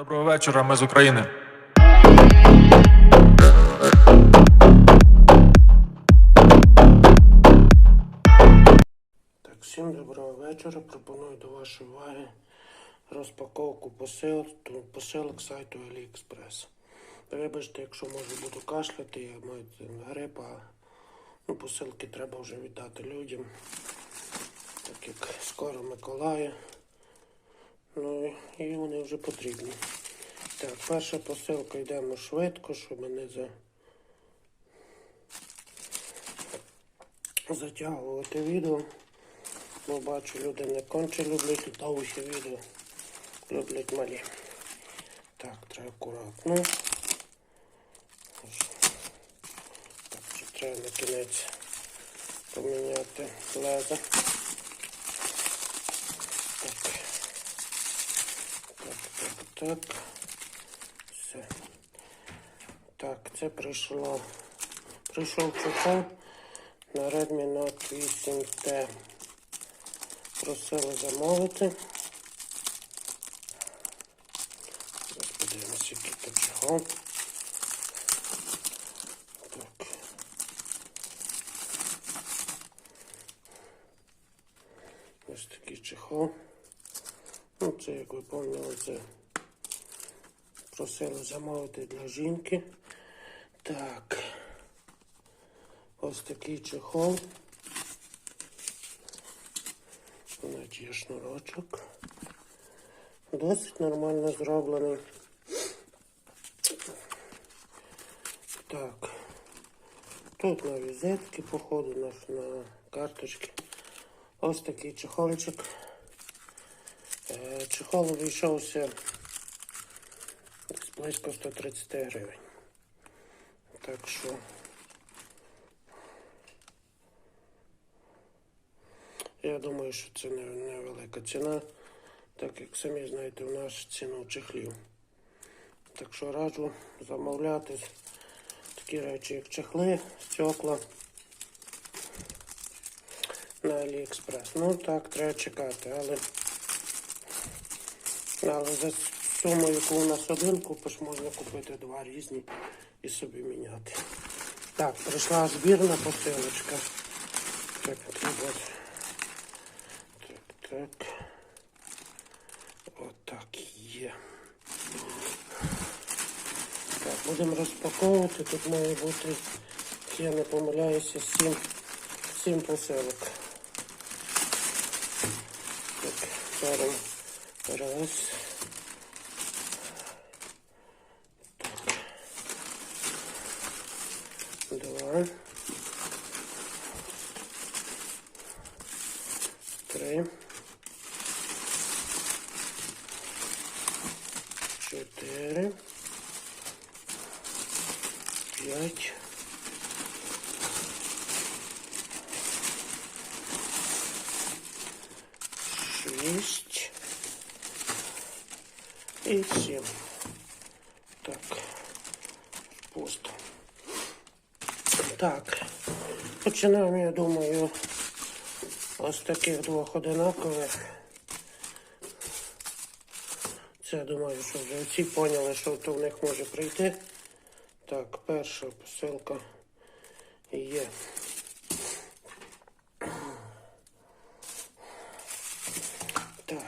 Доброго вечора, ми з України. Так, всім доброго вечора. Пропоную до вашої уваги розпаковку посил, посилок сайту AliExpress. Вибачте, якщо може буду кашляти, я маю це грип, а ну, посилки треба вже віддати людям, так як скоро Миколая. Ну і- вони вже потрібні. Так, перша посилка йдемо швидко, щоб не за... затягувати відео. Бо бачу, люди не конче люблять довгі відео. Люблять малі. Так, треба акуратно. Так, треба на кінець поміняти лезо. Так. Так, так. Все. Так, це прийшло. Прийшов чехол на Redmi Note 8T. Просили замовити. Зараз подивимося, який тут чехол. Так. Ось такий чехол. Ну, це, як ви пам'ятали, це просили замовити для жінки. Так. Ось такий чехол. Навіть є шнурочок. Досить нормально зроблений. Так. Тут на візитки, походу, на, на карточки. Ось такий чехольчик. Е, Чехол десь близько 130 гривень. Так що Я думаю, що це не- невелика ціна, так як самі знаєте, у нас ціна чехлів. Так що раджу замовляти такі речі, як чехли, стекла на AliExpress. Ну так, треба чекати, але, але за суму, яку у нас один купиш, можна купити два різні і собі міняти. Так, прийшла збірна посилочка. Так, треба так, так. Отак є. Так, будемо розпаковувати. Тут має бути, я не помиляюся, сім, сім посилок. Так, зараз раз. 5. Шість і сім. Так, пусто. Так, починаємо, я думаю, ось таких двох одинакових. Це думаю, що вже всі поняли, що то в них може прийти. Так, перша посилка є. Так.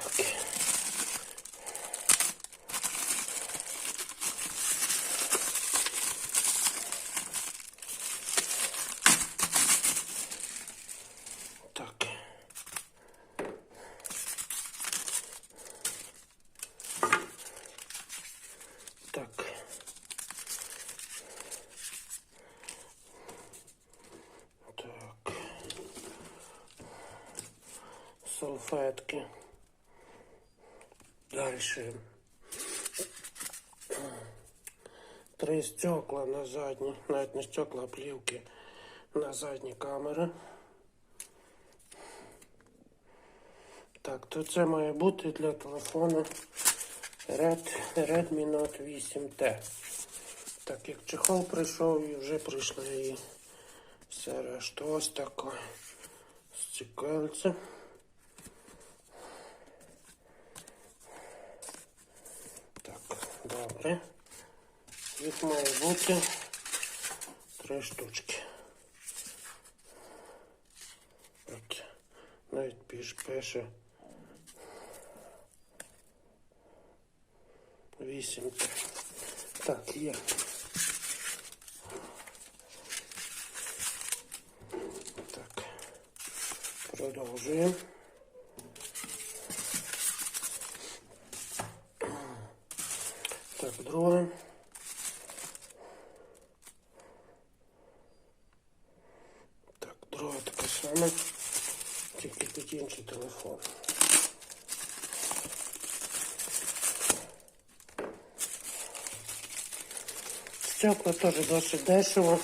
Так. Так. Салфетки. Дальше. Три стекла на задні, навіть не стекла, а плівки на задні камери. Так, то це має бути для телефону Red, Redmi Note 8T. Так як чехол прийшов і вже прийшли і все решта. Ось таке стекольце. Так. Добре. Їх має бути три штучки. От. Навіть піш пише. Вісім. Так, є. Так. Продовжуємо. Так, друге. Так, друге таке саме. Тільки під інший телефон. Стекла теж досить дешево.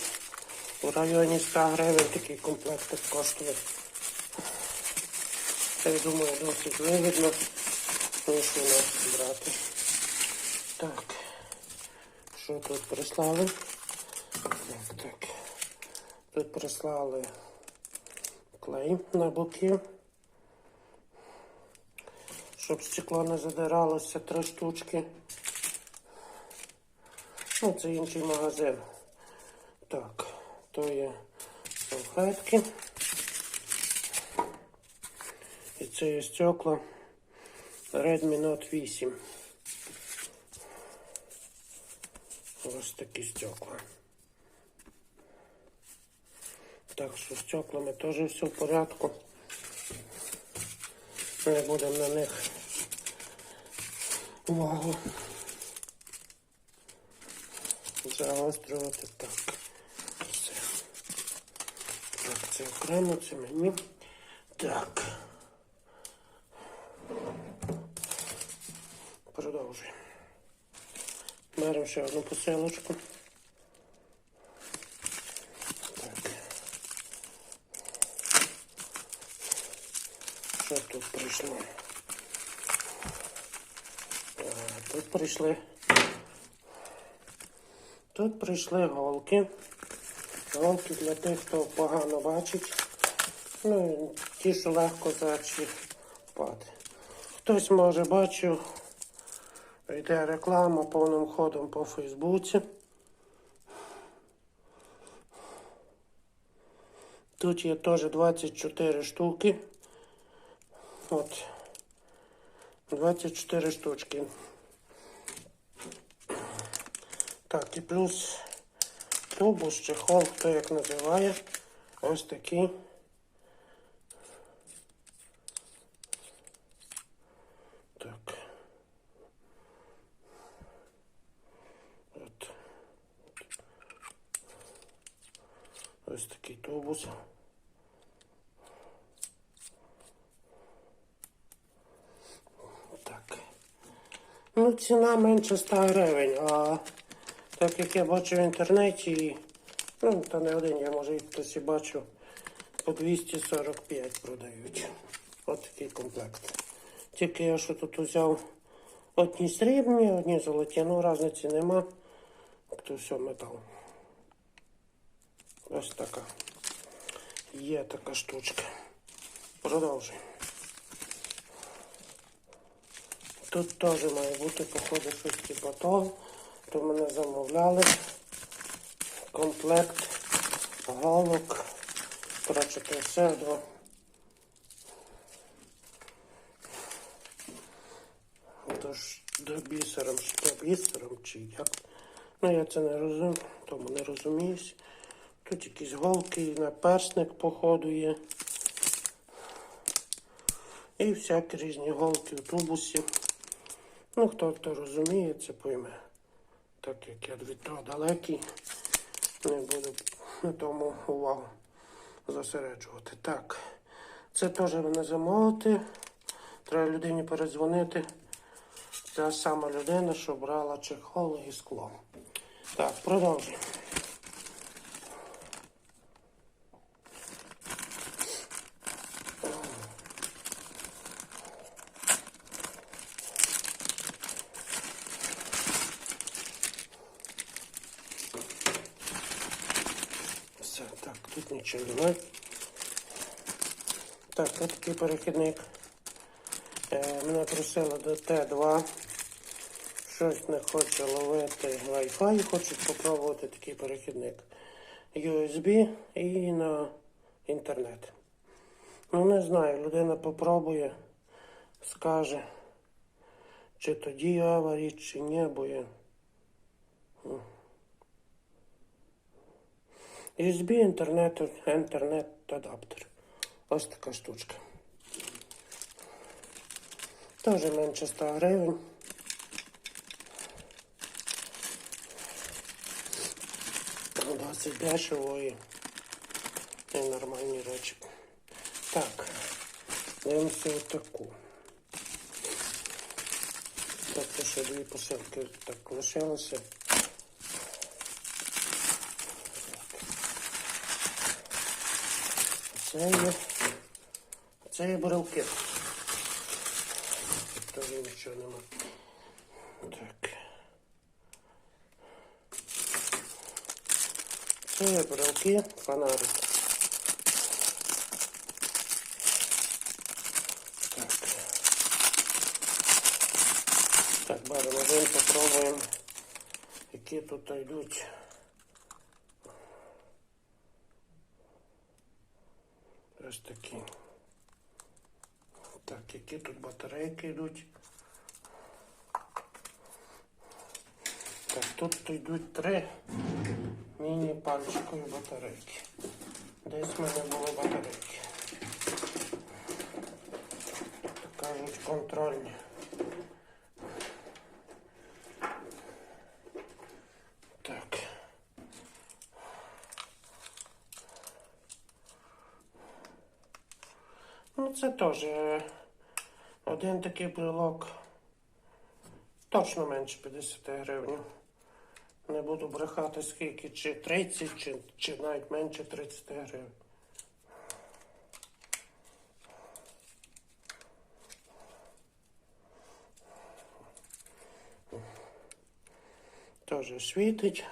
У районі 100 гривень такий комплект коштує. Я думаю, досить вигідно. Прошу нас брати. Так. Що тут прислали? Так, так. Тут прислали клей на боки. Щоб стекло не задиралося три штучки. Ну, це інший магазин. Так, то є салфетки. І це є стекла Redmi Note 8. Ось такі стекла. Так що з стеклами теж все в порядку. Не будемо на них увагу загострювати так. Все. Так, це окремо, це мені. Так. Продовжуємо. Беремо ще одну посилочку. Так. Що тут прийшло? Тут прийшли. Тут прийшли голки. Голки для тих, хто погано бачить. Ну, ті, що легко зачіпати. Хтось може бачив, йде реклама повним ходом по Фейсбуці. Тут є теж 24 штуки. От. 24 штучки. Так, і плюс тубус, чехол, хто як називає. Ось такий. Так. От. Ось. Так. Ну, ціна менше 100 гривень, а так як я бачу в інтернеті, ну, та не один, я може і хтось і бачу, по 245 продають. От такий комплект. Тільки я що тут взяв одні срібні, одні золоті, ну різниці нема. То все метал. Ось така. Є така штучка. Продовжуємо. Тут теж має бути, походу, щось типу того. То мене замовляли. Комплект голок. Коротше, то все до. Тож до бісером, чи бісером, чи як. Ну я це не розумію, тому не розуміюсь. Тут якісь голки, наперсник, походу, є. І всякі різні голки в тубусі. Ну, хто хто розуміє, це пойме. Так як я від того далекий, не буду на тому увагу зосереджувати. Так, це теж не замовити. Треба людині передзвонити. Та сама людина, що брала чехол і скло. Так, продовжуємо. Все, так, тут нічого немає. Так, ось такий перехідник. Е, мене просили до Т2, щось не хоче ловити Wi-Fi, хочуть попробувати такий перехідник. USB і на інтернет. Ну, не знаю, людина попробує, скаже, чи тоді аварій, чи ні, бо я. USB, інтернет, інтернет адаптер. Ось така штучка. Теж менше 100 гривень. Досить дешево і нормальні речі. Так, дивимося отаку. Тобто ще дві посилки так лишилося. Це є, це є бурелки. Тут нічого нема. Так. Це є бурелки, фонарик. Так. Так, беремо один, попробуємо, які тут йдуть. Ось такі. Так, які тут батарейки йдуть. Так, тут йдуть три міні-пальчикові батарейки. Десь в мене були батарейки. Кажуть, контрольні. Так. Ну, це теж е, один такий брелок. Точно менше 50 гривень. Не буду брехати скільки, чи 30, чи, чи навіть менше 30 гривень. Теж світить.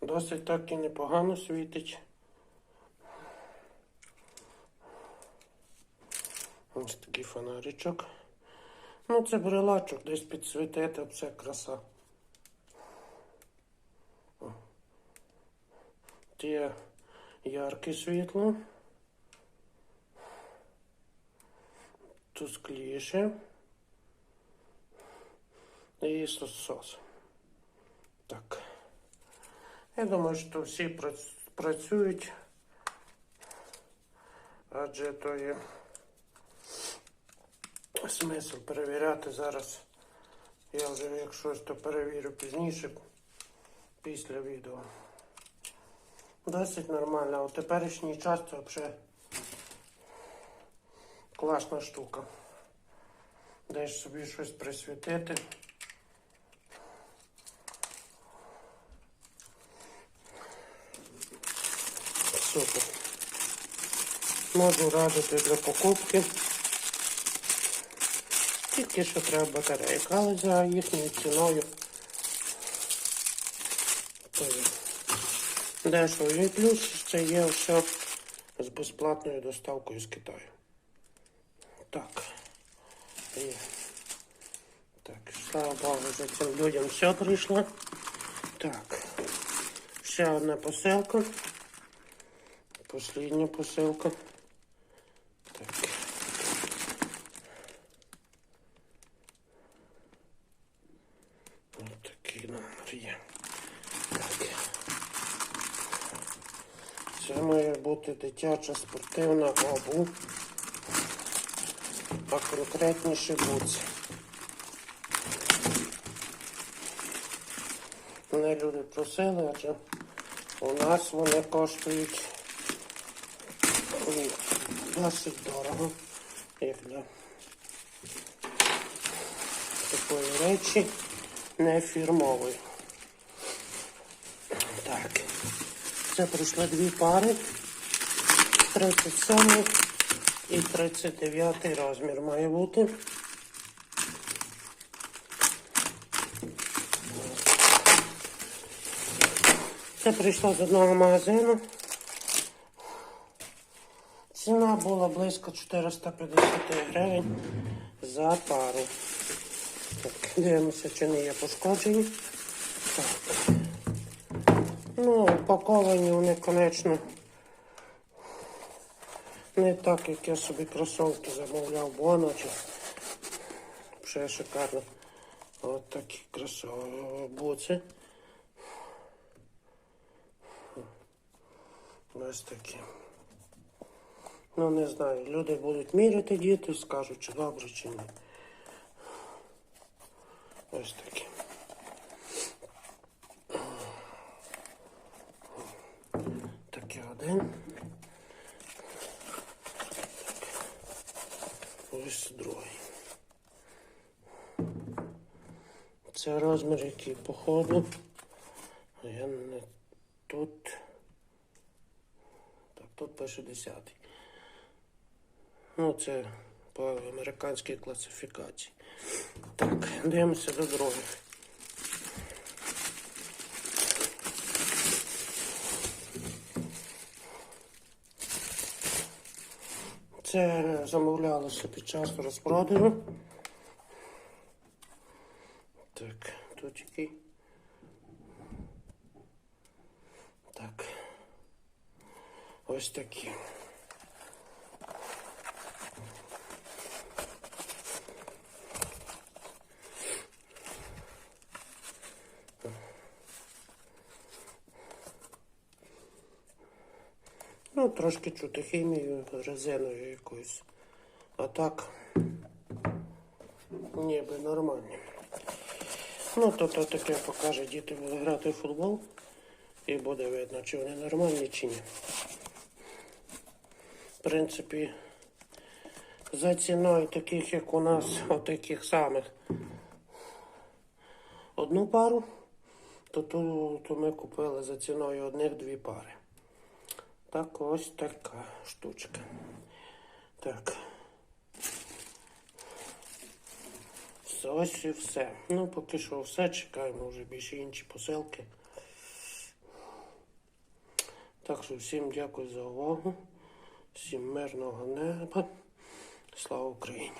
Досить так і непогано світить. Ось такий фонаричок. Ну, це брелачок, десь підсвітити, це краса. О. Є ярке світло. Тускліше. І сос. Так. Я думаю, що всі працюють. Адже то є смисл перевіряти зараз. Я вже як щось то перевірю пізніше після відео. Досить нормально. У теперішній час це взагалі класна штука. Десь собі щось присвітити. Супер. Можу радити для покупки. Тільки що треба батарейка, але за їхньою ціною дешево. І плюс це є все з безплатною доставкою з Китаю. Так. Є. Так, слава Богу, за цим людям все прийшло. Так. Ще одна посилка. Послідня посилка. Так. Ось такий номер є. Так. Це має бути дитяча спортивна обув, а конкретніше буці. Мене люди просили, адже у нас вони коштують досить дорого, як для такої речі не фірмової. Так, це прийшли дві пари. 37 і 39 розмір має бути. Це прийшло з одного магазину. Ціна була близько 450 гривень за пару. Так, Дивимося, чи не є пошкоджені. Так. Ну, упаковані вони, конечно, не так, як я собі кросовки замовляв, бо чи ще шикарно. От такі кросовки. Буци. Ось такі. Ну, не знаю, люди будуть міряти діти, скажуть, чи добре, чи ні. Ось такі. Такий один. Ось другий. Це розмір, який походу. Я не тут. Так, тут пише 10. Ну, це по американській класифікації. Так, дивимося до других. Це замовлялося під час розпродажу. Так, тут який. Так. Ось такі. Ну, трошки чути хімію, резиною якоюсь. А так, ніби нормально. Ну, то, то таке покаже, діти будуть грати в футбол. І буде видно, чи вони нормальні, чи ні. В принципі, за ціною таких, як у нас, отаких самих одну пару, то, ту, то ми купили за ціною одних дві пари. Так, ось така штучка. Так. Все, ось і все. Ну, поки що все. Чекаємо вже більше інші посилки. Так що всім дякую за увагу. Всім мирного неба. Слава Україні!